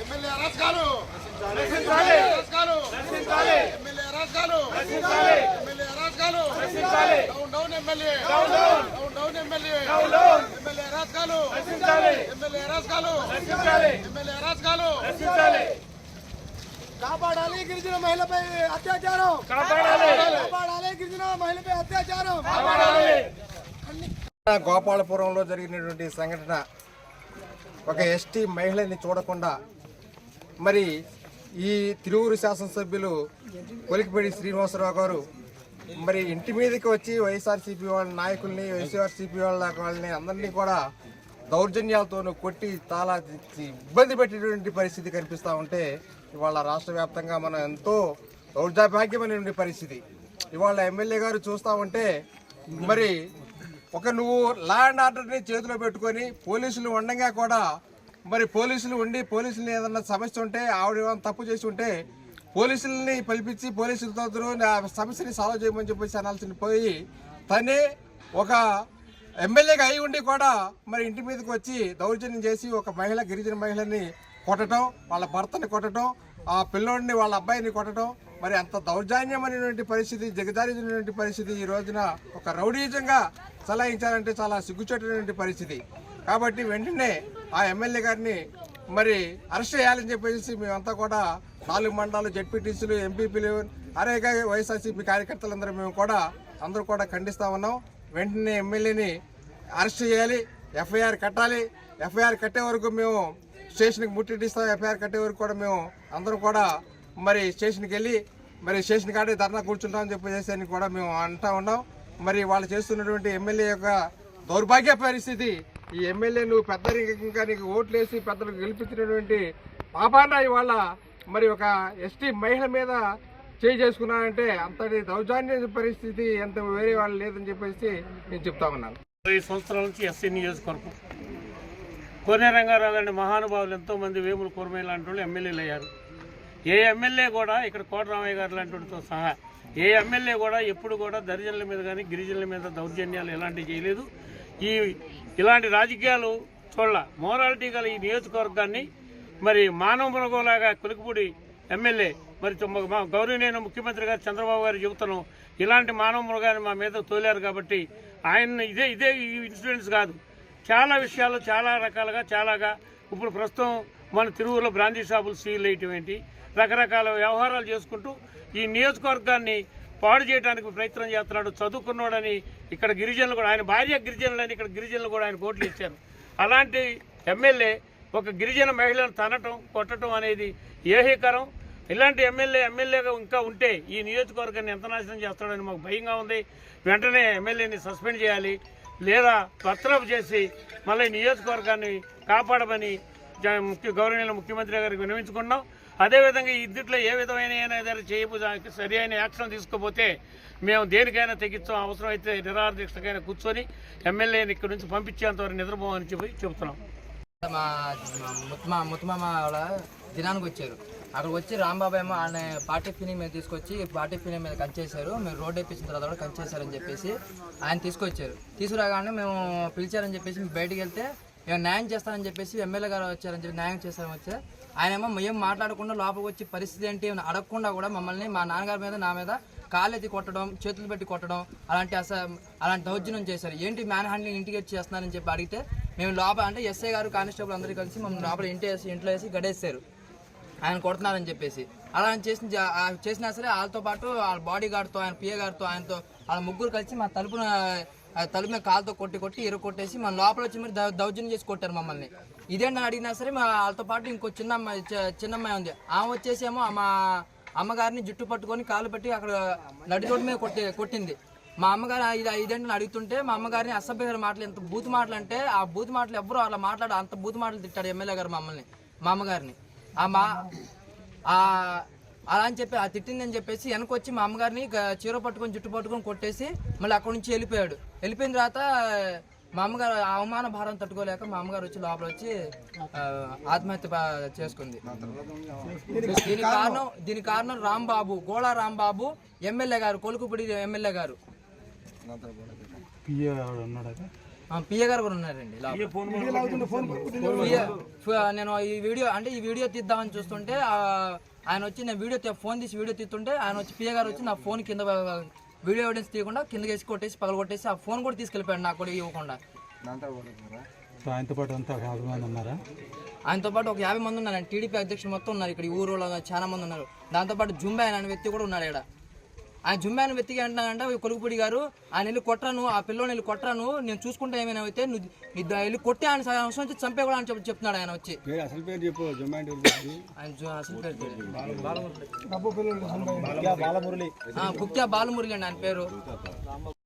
MLA down down MLA down down MLA. Down down down MLA down MLA నశించాలి కాపాడాలి గిరిజన మహిళపై అత్యాచారం. కాపాడాలి. కాపాడాలి గిరిజన మహిళపై అత్యాచారం. కాపాడాలి. గోపాలపురంలో జరిగినటువంటి సంఘటన ఒక ఎస్టీ మహిళని చూడకుండా మరి ఈ తిరువురు శాసనసభ్యులు కొలికిపేడి శ్రీనివాసరావు గారు మరి ఇంటి మీదకి వచ్చి వైఎస్ఆర్సీపీ వాళ్ళ నాయకుల్ని వైఎస్ఆర్సీపీ వాళ్ళ వాళ్ళని అందరినీ కూడా దౌర్జన్యాలతోనూ కొట్టి తాలా ఇబ్బంది పెట్టేటువంటి పరిస్థితి కనిపిస్తూ ఉంటే ఇవాళ రాష్ట్ర వ్యాప్తంగా మనం ఎంతో దౌర్జాభాగ్యమైనటువంటి పరిస్థితి. ఇవాళ ఎమ్మెల్యే గారు చూస్తూ ఉంటే మరి ఒక నువ్వు లా అండ్ ఆర్డర్ని చేతిలో పెట్టుకొని పోలీసులు ఉండగా కూడా మరి పోలీసులు ఉండి పోలీసులు ఏదన్నా సమస్య ఉంటే ఆవిడ ఏమైనా తప్పు చేసి ఉంటే పోలీసుల్ని పిలిపించి పోలీసులతో ఆ సమస్యని సాల్వ్ చేయమని చెప్పేసి అనాల్సిన పోయి తనే ఒక ఎమ్మెల్యేగా అయి ఉండి కూడా మరి ఇంటి మీదకి వచ్చి దౌర్జన్యం చేసి ఒక మహిళ గిరిజన మహిళని కొట్టడం వాళ్ళ భర్తని కొట్టడం ఆ పిల్లోడిని వాళ్ళ అబ్బాయిని కొట్టడం మరి అంత దౌర్జన్యమైనటువంటి పరిస్థితి జగదారినటువంటి పరిస్థితి ఈ రోజున ఒక రౌడీజంగా చలాయించాలంటే చాలా సిగ్గుచేటటువంటి పరిస్థితి. కాబట్టి వెంటనే ఆ ఎమ్మెల్యే గారిని మరి అరెస్ట్ చేయాలని చెప్పేసి మేమంతా కూడా నాలుగు మండలాలు జడ్పీటీసీలు ఎంపీపీలు అనేక వైఎస్ఆర్సీపీ కార్యకర్తలందరూ మేము కూడా అందరూ కూడా ఖండిస్తా ఉన్నాం. వెంటనే ఎమ్మెల్యేని అరెస్ట్ చేయాలి ఎఫ్ఐఆర్ కట్టాలి. ఎఫ్ఐఆర్ కట్టే వరకు మేము స్టేషన్కి ముట్టిస్తాం ఎఫ్ఐఆర్ కట్టే వరకు కూడా మేము అందరం కూడా మరి స్టేషన్కి వెళ్ళి మరి స్టేషన్ కాడే ధర్నా కూర్చుంటాం అని చెప్పేసి అని కూడా మేము అంటా ఉన్నాం. మరి వాళ్ళు చేస్తున్నటువంటి ఎమ్మెల్యే యొక్క దౌర్భాగ్య పరిస్థితి ఈ ఎమ్మెల్యే నువ్వు పెద్దరికంగా నీకు ఓట్లేసి పెద్దలకు గెలిపించినటువంటి పాపాన ఇవాళ మరి ఒక ఎస్టీ మహిళ మీద చేయి చేసుకున్నానంటే అంతటి దౌర్జన్య పరిస్థితి ఎంత వేరే వాళ్ళు లేదని చెప్పేసి నేను చెప్తా ఉన్నాను. ఇరవై సంవత్సరాల నుంచి ఎస్సీ నియోజకవర్గం. కోనే రంగారావు లాంటి మహానుభావులు ఎంతోమంది వేములు కూరమయ్య లాంటి వాళ్ళు ఎమ్మెల్యేలు అయ్యారు. ఏ ఎమ్మెల్యే కూడా ఇక్కడ కోటరామయ్య గారు లాంటి సహా ఏ ఎమ్మెల్యే కూడా ఎప్పుడు కూడా దరిజనుల మీద కానీ గిరిజనుల మీద దౌర్జన్యాలు ఎలాంటివి చేయలేదు. ఈ ఇలాంటి రాజకీయాలు చూడాల. మోరాలిటీ గల ఈ నియోజకవర్గాన్ని మరి మానవ మృగంలాగా కులికిపూడి ఎమ్మెల్యే మరి మా గౌరవనీయ ముఖ్యమంత్రి గారు చంద్రబాబు గారు చెబుతున్నాం ఇలాంటి మానవ మృగాన్ని మా మీద తోలారు కాబట్టి ఆయన ఇదే ఇదే ఈ ఇన్సిడెంట్స్ కాదు. చాలా విషయాలు చాలా రకాలుగా చాలాగా ఇప్పుడు ప్రస్తుతం మన తిరువులో బ్రాంచీ షాపులు సీల్ వేయటం ఏంటి? రకరకాల వ్యవహారాలు చేసుకుంటూ ఈ నియోజకవర్గాన్ని పాడు చేయడానికి ప్రయత్నం చేస్తున్నాడు. చదువుకున్నాడని ఇక్కడ గిరిజనులు కూడా ఆయన భార్య గిరిజనులని ఇక్కడ గిరిజనులు కూడా ఆయన ఓట్లు ఇచ్చారు. అలాంటి ఎమ్మెల్యే ఒక గిరిజన మహిళను తనటం కొట్టడం అనేది ఏహీకరం. ఇలాంటి ఎమ్మెల్యే ఎమ్మెల్యేగా ఇంకా ఉంటే ఈ నియోజకవర్గాన్ని ఎంత నాశనం చేస్తాడని మాకు భయంగా ఉంది. వెంటనే ఎమ్మెల్యేని సస్పెండ్ చేయాలి. లేదా బర్తరఫ్ చేసి మళ్ళీ నియోజకవర్గాన్ని కాపాడమని జ- ముఖ్య గౌరవనీయుల ముఖ్యమంత్రి గారికి వినవించుకున్నాం. అదేవిధంగా ఇద్దట్లో ఏ విధమైన ఏదైనా చేయబో సరి అయిన యాక్షన్ తీసుకోపోతే మేము దేనికైనా తెగించాం అవసరం అయితే నిరాహార కూర్చొని ఎమ్మెల్యేని ఇక్కడి నుంచి పంపించేంతవరకు నిద్రపోమని చెప్పి చెబుతున్నాం. మా ముత్మా ముత్తుమా వాళ్ళ దినానికి వచ్చారు. అక్కడ వచ్చి రాంబాబు ఏమో ఆయన పార్టీ ఫినింగ్ మీద తీసుకొచ్చి పార్టీ ఫినింగ్ మీద కంచేశారు. మీరు రోడ్ వేపించిన తర్వాత కూడా కంచేశారని చెప్పేసి ఆయన తీసుకొచ్చారు. తీసుకురాగానే మేము పిలిచారని చెప్పేసి బయటకు బయటికి వెళ్తే మేము న్యాయం చేస్తానని చెప్పేసి ఎమ్మెల్యే గారు వచ్చారని చెప్పి న్యాయం చేస్తారని వచ్చే ఆయన ఏమో మేము మాట్లాడకుండా లోపలికి వచ్చి పరిస్థితి ఏంటి అని అడగకుండా కూడా మమ్మల్ని మా నాన్నగారి మీద నా మీద కాళ్ళెత్తి కొట్టడం చేతులు పెట్టి కొట్టడం అలాంటి అస అలాంటి దౌర్జన్యం చేశారు. ఏంటి మ్యాన్ హ్యాండ్లింగ్ ఇంటికి వచ్చి చేస్తున్నారని చెప్పి అడిగితే మేము లోపల అంటే ఎస్ఐ గారు కానిస్టేబుల్ అందరూ కలిసి మమ్మల్ని లోపల ఇంటి వేసి ఇంట్లో వేసి గడేశారు. ఆయన కొడుతున్నారని చెప్పేసి. అలా ఆయన చేసిన చేసినా సరే వాళ్ళతో పాటు వాళ్ళ బాడీ గార్డ్తో ఆయన పిఏ గారితో ఆయనతో వాళ్ళ ముగ్గురు కలిసి మా తలుపున తలుపు మీద కాలుతో కొట్టి కొట్టి ఇరు కొట్టేసి మన లోపల వచ్చి మరి దౌర్జన్యం చేసి కొట్టారు మమ్మల్ని. ఇదేంటని అడిగినా సరే మా వాళ్ళతో పాటు ఇంకో చిన్న అమ్మాయి చిన్న అమ్మాయి ఉంది. ఆమె వచ్చేసేమో మా అమ్మగారిని జుట్టు పట్టుకొని కాలు పెట్టి అక్కడ నడి రోడ్డు మీద కొట్టి కొట్టింది. మా అమ్మగారు ఇది ఇదేంటని అడుగుతుంటే మా అమ్మగారిని అసభ్యకర మాటలు ఎంత బూత్ మాటలు అంటే ఆ బూత్ మాటలు ఎవ్వరూ అలా మాట్లాడు అంత బూత్ మాటలు తిట్టాడు ఎమ్మెల్యే గారు మమ్మల్ని మా అమ్మగారిని. ఆ మా అలా అని చెప్పి ఆ తిట్టిందని చెప్పేసి వెనక వచ్చి మా అమ్మగారిని చీర పట్టుకొని జుట్టు పట్టుకొని కొట్టేసి మళ్ళీ అక్కడి నుంచి వెళ్ళిపోయాడు. వెళ్ళిపోయిన తర్వాత మా అమ్మగారు అవమాన భారం తట్టుకోలేక మా అమ్మగారు వచ్చి లోపల వచ్చి ఆ, ఆత్మహత్య చేసుకుంది. దీనికి కారణం దీని కారణం రాంబాబు గోళా రాంబాబు ఎమ్మెల్యే గారు కొలుకుపూడి ఎమ్మెల్యే గారు. ఆ, పిఏ గారు కూడా ఉన్నారండి నేను ఈ వీడియో అంటే ఈ వీడియో తీద్దామని చూస్తుంటే ఆ, ఆయన వచ్చి నేను వీడియో తీ- ఫోన్ తీసి వీడియో తీస్తుంటే ఆయన వచ్చి పిఏ గారు వచ్చి నా ఫోన్ కింద వీడియో ఎవిడెన్స్ తీయకుండా కింద వేసి కొట్టేసి పగల కొట్టేసి ఆ ఫోన్ కూడా తీసుకెళ్ళిపోయాడు నాకు కూడా ఇవ్వకుండా. ఆయనతో పాటు అంతా ఒక యాభై మంది ఉన్నారా? ఆయనతో పాటు ఒక యాభై మంది ఉన్నారు టీడీపీ అధ్యక్షులు మొత్తం ఉన్నారు ఇక్కడ. ఈ ఊరు చాలా మంది ఉన్నారు. దాంతోపాటు జుంబే అనే వ్యక్తి కూడా ఉన్నాడు ఇక్కడ. ఆయన జుంబే అనే వ్యక్తికి అంటున్నాడంటే కొలుగుపూడి గారు ఆయన వెళ్ళి కొట్టరాను ఆ పిల్లోని వెళ్ళి కొట్టరాను నేను చూసుకుంటే ఏమైనా అయితే నువ్వు వెళ్ళి కొట్టి ఆయన సగం అవసరం వచ్చి చంపే కూడా అని చెప్పి చెప్తున్నాడు ఆయన వచ్చి. అసలు పేరు చెప్పు ఆయన అసలు పేరు బాలమురళి అండి ఆయన పేరు.